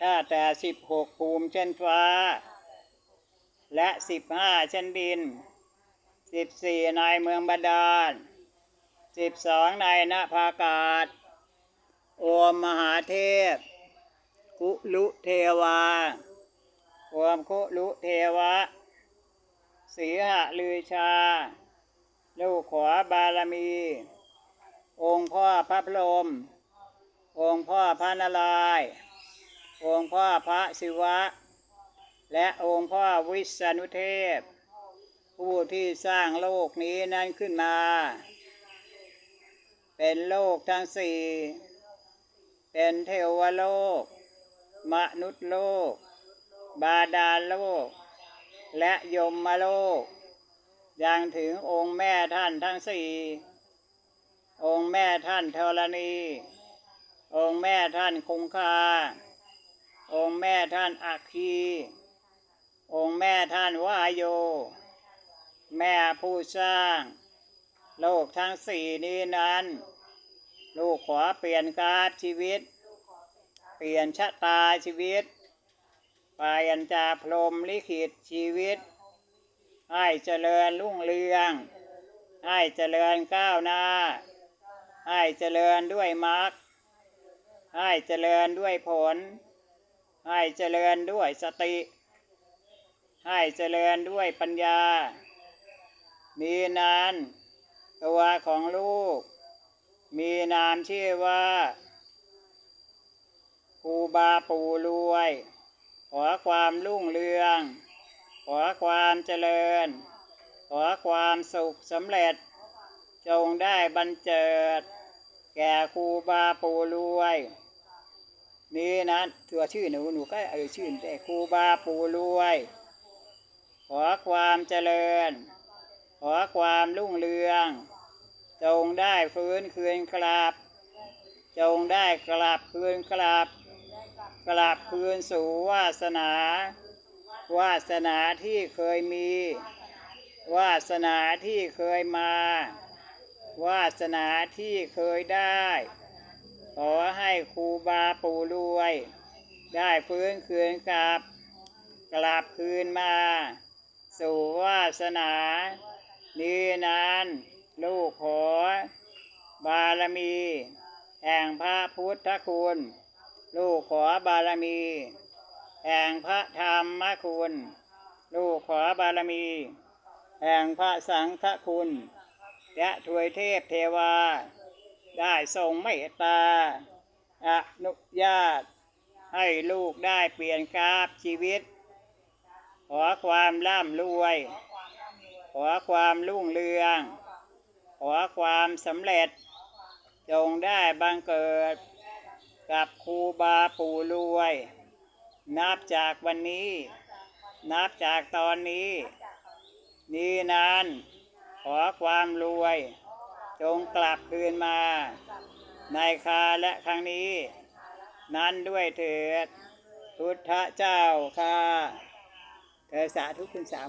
ข้าแต่สิบหกภูมิเช่นฟ้า และสิบห้าเช่นดินสิบสี่ในเมืองบาดาลสิบสองในนภาอากาศ โอมมหาเทพคุลุเทวาโอมคุลุเทวะสีหะลือชา ลูกขวาบารมี องค์พ่อพระพรหมองค์พ่อพระนารายณ์ องค์พ่อพระศิวะ และองค์พ่อวิษณุเทพ ผู้ที่สร้างโลกนี้นั้นขึ้นมา เป็นโลกทั้งสี่ เป็นเทวโลก มนุษย์โลก บาดาลโลก และยมโลก ยังถึงองค์แม่ท่านทั้งสี่ องค์แม่ท่านธรณีองค์แม่ท่านคงคา องค์แม่ท่านอัคคี องค์แม่ท่านวายโย แม่ผู้สร้าง โลกทั้งสี่นี้นั้น ลูกขอเปลี่ยนการชีวิต เปลี่ยนชะตาชีวิตไปยันจาพรมลิขิตชีวิต ให้เจริญรุ่งเรือง ให้เจริญก้าวหน้า ให้เจริญด้วยมรรคให้เจริญด้วยผล ให้เจริญด้วยสติ ให้เจริญด้วยปัญญา มีนั้นตัวของลูก มีนามชื่อว่าครูบาปูรวย ขอความรุ่งเรือง ขอความเจริญ ขอความสุขสำเร็จ จงได้บรรเจิด แก่ครูบาปูรวย นี่นะตัวชื่อหนูหนูก็เอ่ยชื่อแต่ครูบาปูรวย ขอความเจริญ ขอความรุ่งเรือง จงได้ฟื้นคืนกลับ จงได้กลับคืนกลับ กลับคืนสู่วาสนา วาสนาที่เคยมี วาสนาที่เคยมา วาสนาที่เคยได้ ครูบาปู่รวย ได้ฟื้นคืนกลับ กลับคืนมา สู่วาสนา นี้นั้นลูกขอบารมี แห่งพระพุทธคุณ ลูกขอบารมี แห่งพระธรรมคุณ ลูกขอบารมี แห่งพระสังฆคุณ และถวยเทพเทวา ได้ทรงเมตตา อนุญาต ให้ลูกได้เปลี่ยนกราบชีวิต ขอความร่ำรวย ขอความรุ่งเรือง ขอความสำเร็จ จงได้บังเกิด กับครูบาปู่รวย นับจากวันนี้ นับจากตอนนี้ นี้นั้น ขอความรวย จงกลับคืนมา ในคาและครั้งนี้ นั้นด้วยเถิด พุทธเจ้าค่ะเธอสาธุคุณสาม